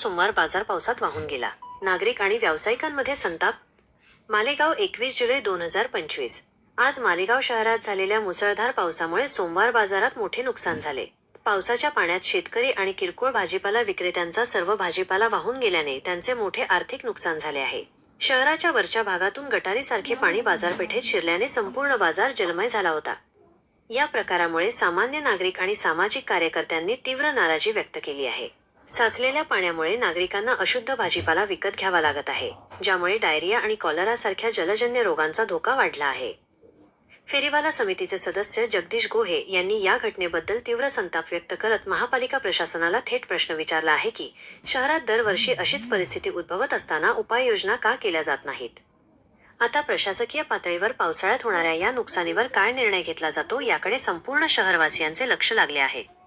सोमवार बाजार पावसात वाहून गेला. नागरिक आणि व्यावसायिकांमध्ये संताप. मालेगाव एकवीस जुलै दोन हजार पंचवीस. आज मालेगाव शहरात झालेल्या मुसळधार पावसामुळे सोमवार बाजारात मोठे नुकसान झाले. पावसाच्या पाण्यात शेतकरी आणि किरकोळ भाजीपाला विक्रेत्यांचा सर्व भाजीपाला वाहून गेल्याने त्यांचे मोठे आर्थिक नुकसान झाले आहे. शहराच्या वरच्या भागातून गटारीसारखे पाणी बाजारपेठेत शिरल्याने संपूर्ण बाजार जलमय झाला होता. या प्रकारामुळे सामान्य नागरिक आणि सामाजिक कार्यकर्त्यांनी तीव्र नाराजी व्यक्त केली आहे. साचलेल्या पाण्यामुळे नागरिकांना अशुद्ध भाजीपाला विकत घ्यावा लागत आहे ज्यामुळे डायरिया आणि कॉलरासारख्या जलजन्य रोगांचा धोका वाढला आहे. फेरीवाला समितीचे सदस्य जगदीश गोहे यांनी या घटनेबद्दल तीव्र संताप व्यक्त करत महापालिका प्रशासनाला थेट प्रश्न विचारला आहे की शहरात दरवर्षी अशीच परिस्थिती उद्भवत असताना उपाययोजना का केल्या जात नाहीत? आता प्रशासकीय पातळीवर पावसाळ्यात होणाऱ्या या नुकसानीवर काय निर्णय घेतला जातो याकडे संपूर्ण शहरवासियांचे लक्ष लागले आहे.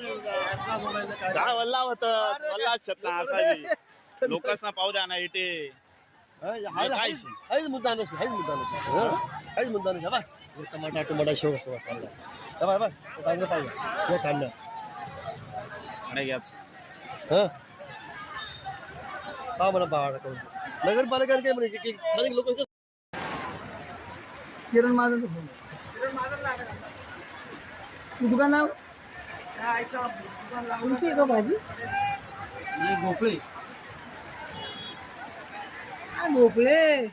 काय वल्ला होत वल्ला ना असावी लोकांना पाहू द्या ना इथे. मुद्दा नसे काहीच मुद्दा नसे हं? काहीच मुद्दा नसे बा टमाटा टमाटा शेव हे बाय बाय कांदा पाहिजे. हे कांदा नाही घ्याच हं? का मला बाळा करून. नगरपालिकेने काय म्हणायचे की स्थानिक लोक किरण माझं दुकान नाव? तुमची का भाजी? भोपळे. भोपळे.